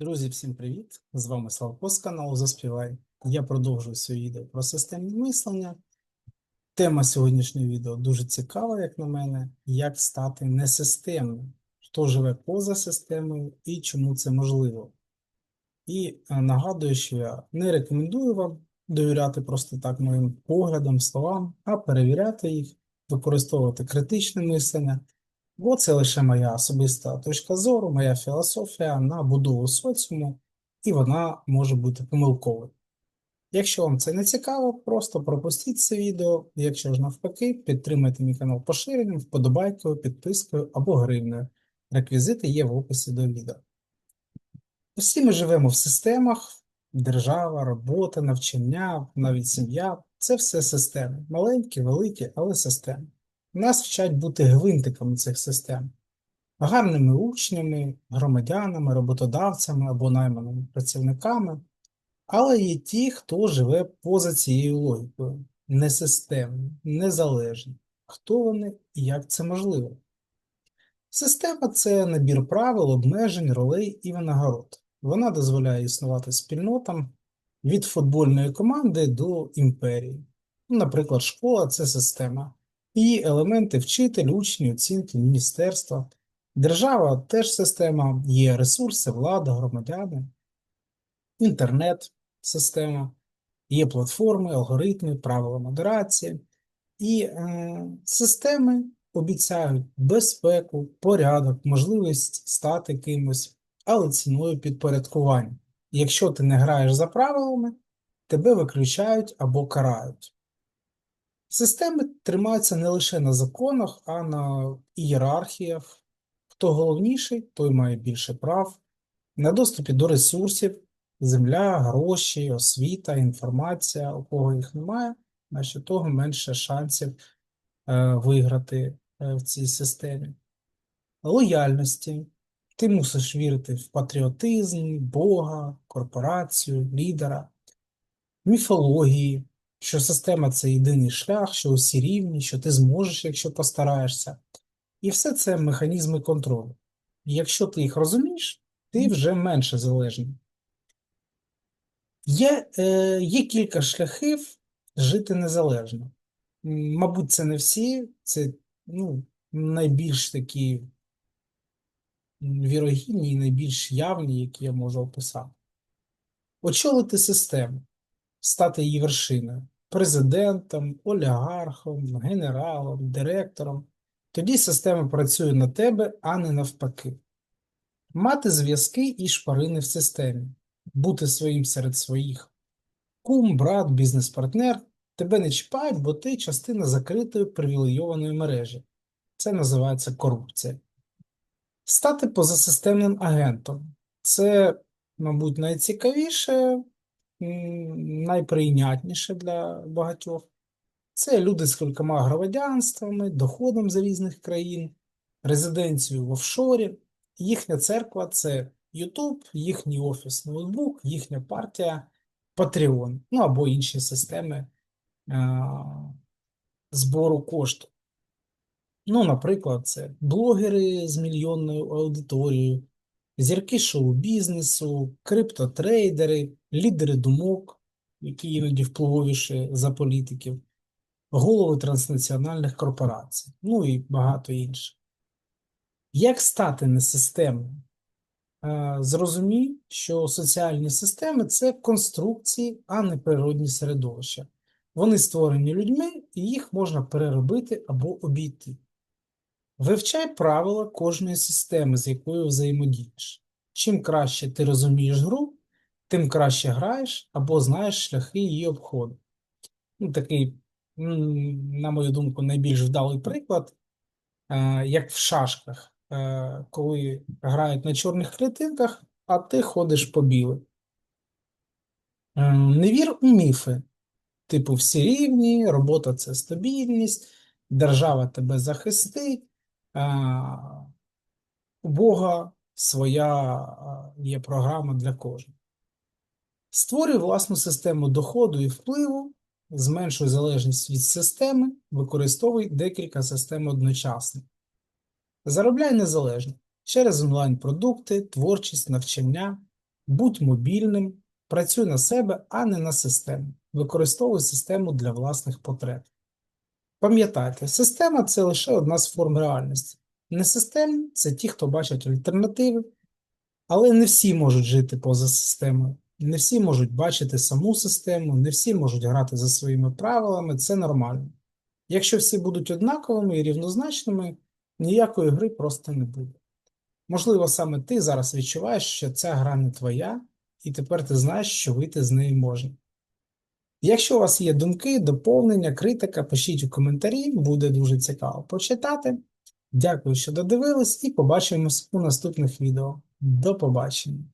Друзі, всім привіт! З вами Славко з каналу Заспівай. Я продовжую своє відео про системне мислення. Тема сьогоднішнього відео дуже цікава, як на мене, як стати несистемним, хто живе поза системою і чому це можливо. І е, нагадую, що я не рекомендую вам довіряти просто так моїм поглядам, словам, а перевіряти їх, використовувати критичне мислення. Бо це лише моя особиста точка зору, моя філософія на будову соціуму, і вона може бути помилковою. Якщо вам це не цікаво, просто пропустіть це відео. Якщо ж навпаки, підтримайте мій канал поширенням, вподобайкою, підпискою або гривнею. Реквізити є в описі до відео. Всі ми живемо в системах: держава, робота, навчання, навіть сім'я це все системи. Маленькі, великі, але системи. Нас вчать бути гвинтиками цих систем, гарними учнями, громадянами, роботодавцями або найманими працівниками, але є ті, хто живе поза цією логікою, несистемні, незалежні. Хто вони і як це можливо? Система це набір правил, обмежень, ролей і винагород. Вона дозволяє існувати спільнотам від футбольної команди до імперії. Наприклад, школа це система. Її елементи вчитель, учні, оцінки, міністерства. Держава теж система, є ресурси, влада, громадяни, інтернет система, є платформи, алгоритми, правила модерації. І е, системи обіцяють безпеку, порядок, можливість стати кимось, але ціною підпорядкування. Якщо ти не граєш за правилами, тебе виключають або карають. Системи тримаються не лише на законах, а на ієрархіях. Хто головніший, той має більше прав, на доступі до ресурсів, земля, гроші, освіта, інформація, у кого їх немає, значить того менше шансів е, виграти е, в цій системі. Лояльності. Ти мусиш вірити в патріотизм, Бога, корпорацію, лідера, міфології що система це єдиний шлях, що усі рівні, що ти зможеш, якщо постараєшся. І все це механізми контролю. І якщо ти їх розумієш, ти вже менше залежний. Є, е, Є кілька шляхів жити незалежно. Мабуть, це не всі, це ну, найбільш такі вірогідні і найбільш явні, які я можу описати. Очолити систему, стати її вершиною президентом, олігархом, генералом, директором. Тоді система працює на тебе, а не навпаки. Мати зв'язки і шпарини в системі, бути своїм серед своїх. Кум, брат, бізнес-партнер тебе не чіпають, бо ти частина закритої привілейованої мережі. Це називається корупція. Стати позасистемним агентом це, мабуть, найцікавіше, найприйнятніше для багатьох. Це люди з кількома громадянствами, доходом з різних країн, резиденцією в офшорі. Їхня церква це YouTube, їхній офіс ноутбук, їхня партія Patreon, ну або інші системи а, збору кошту. Ну, наприклад, це блогери з мільйонною аудиторією, зірки шоу-бізнесу, криптотрейдери, лідери думок, які іноді впливовіші за політиків, голови транснаціональних корпорацій, ну і багато інших. Як стати несистемним? Зрозумій, що соціальні системи це конструкції, а не природні середовища. Вони створені людьми, і їх можна переробити або обійти. Вивчай правила кожної системи, з якою взаємодієш. Чим краще ти розумієш гру, тим краще граєш або знаєш шляхи її обходу. Ну, Такий, на мою думку, найбільш вдалий приклад, е, як в шашках, е, коли грають на чорних клітинках, а ти ходиш по білих. Е, не вір у міфи. Типу, всі рівні, робота це стабільність, держава тебе захистить. У Бога своя є програма для кожного. Створюй власну систему доходу і впливу, зменшуй залежність від системи, використовуй декілька систем одночасно. Заробляй незалежно через онлайн-продукти, творчість, навчання, Будь мобільним, працюй на себе, а не на систему. Використовуй систему для власних потреб. Пам'ятайте, система це лише одна з форм реальності. Несистемні – це ті, хто бачать альтернативи, але не всі можуть жити поза системою. Не всі можуть бачити саму систему, не всі можуть грати за своїми правилами, це нормально. Якщо всі будуть однаковими і рівнозначними, ніякої гри просто не буде. Можливо, саме ти зараз відчуваєш, що ця гра не твоя, і тепер ти знаєш, що вийти з неї можна. Якщо у вас є думки, доповнення, критика, пишіть у коментарі, буде дуже цікаво почитати. Дякую, що додивились, і побачимось у наступних відео. До побачення!